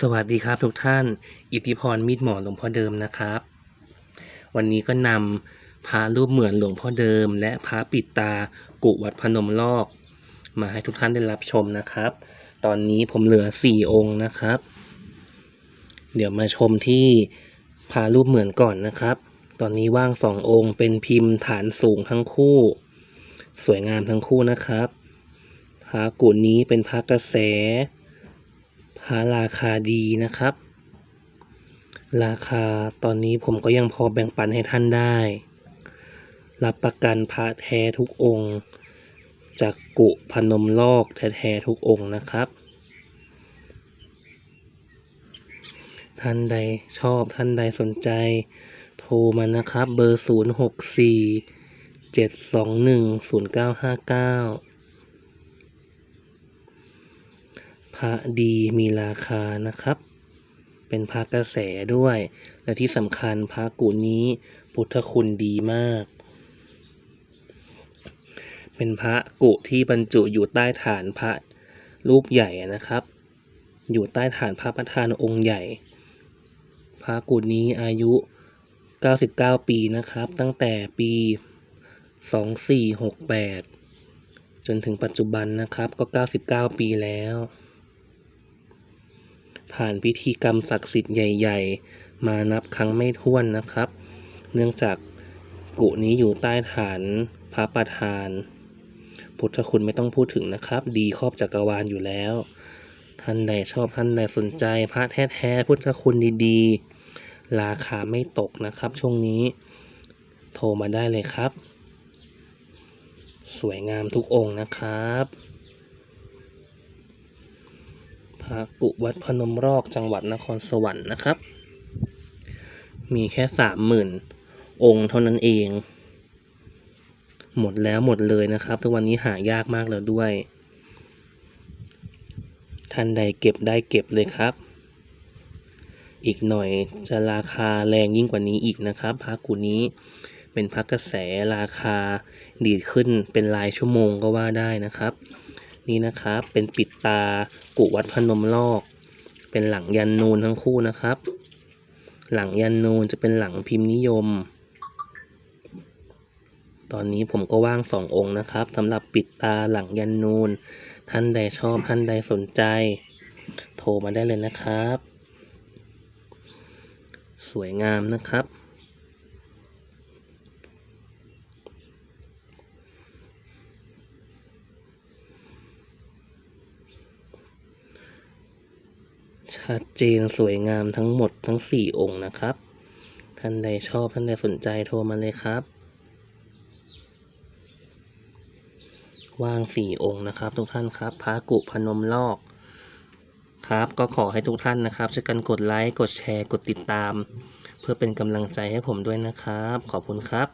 สวัสดีครับทุกท่าน อิทธิพรมีดหมอหลวงพ่อเดิมนะครับ วันนี้ก็นำพระรูปเหมือนหลวงพ่อเดิม และพระปิดตากุวัดพนมลอก มาให้ทุกท่านได้รับชมนะครับ ตอนนี้ผมเหลือสี่องค์นะครับ เดี๋ยวมาชมที่พระรูปเหมือนก่อนนะครับ ตอนนี้ว่างสององค์เป็นพิมพ์ฐานสูงทั้งคู่ สวยงามทั้งคู่นะครับพระกุนี้เป็นพระกระแส พระราคาดีนะครับ ราคาตอนนี้ผมก็ยังพอแบ่งปันให้ท่านได้ รับประกันพระแท้ทุกองค์จากกุพนมลอกแท้ๆทุกองค์นะครับ ท่านใดชอบท่านใดสนใจ โทรมานะครับ เบอร์ 0 6 4 7 2 1 0 9 5 9 พระดีมีราคานะครับ เป็นพระกระแสด้วย และที่สำคัญพระกุนี้พุทธคุณดีมาก เป็นพระกุที่บรรจุอยู่ใต้ฐานพระรูปใหญ่นะครับ อยู่ใต้ฐานพระประธานองค์ใหญ่ พระกุนี้อายุ 99 ปีนะครับ ตั้งแต่ปี 2468 จนถึงปัจจุบันนะครับก็ 99 ปีแล้ว ผ่านพิธีกรรมศักดิ์สิทธิ์ใหญ่ ๆ มานับครั้งไม่ถ้วนนะครับ เนื่องจากกุนี้อยู่ใต้ฐานพระประธาน พุทธคุณไม่ต้องพูดถึงนะครับ ดีครอบจักรวาลอยู่แล้ว ท่านใดชอบท่านใดสนใจพระแท้ๆพุทธคุณดีๆ ราคาไม่ตกนะครับ ช่วงนี้ โทรมาได้เลยครับ สวยงามทุกองค์นะครับ พระกุวัดพนมรอกจังหวัดนครสวรรค์นะครับ มีแค่สามหมื่นองค์เท่านั้นเอง หมดแล้วหมดเลยนะครับ ทุกวันนี้หายากมากแล้วด้วย ท่านใดเก็บได้เก็บเลยครับ อีกหน่อยจะราคาแรงยิ่งกว่านี้อีกนะครับพระกุนี้เป็นพระกระแสราคาดีดขึ้นเป็นรายชั่วโมงก็ว่าได้นะครับ นี่นะครับ เป็นปิดตากุวัดพนมลอก เป็นหลังยันนูนทั้งคู่นะครับ หลังยันนูนจะเป็นหลังพิมพ์นิยม ตอนนี้ผมก็ว่างสององค์นะครับสำหรับปิดตาหลังยันนูน ท่านใดชอบท่านใดสนใจ โทรมาได้เลยนะครับ สวยงามนะครับ ชัดเจนสวยงามทั้งหมดทั้งสี่องค์นะครับ ท่านใดชอบท่านใดสนใจโทรมาเลยครับ ว่างสี่องค์นะครับ ทุกท่านครับพระกุพนมลอกครับก็ขอให้ทุกท่านนะครับช่วยกันกดไลค์กดแชร์กดติดตาม เพื่อเป็นกำลังใจให้ผมด้วยนะครับ ขอบคุณครับ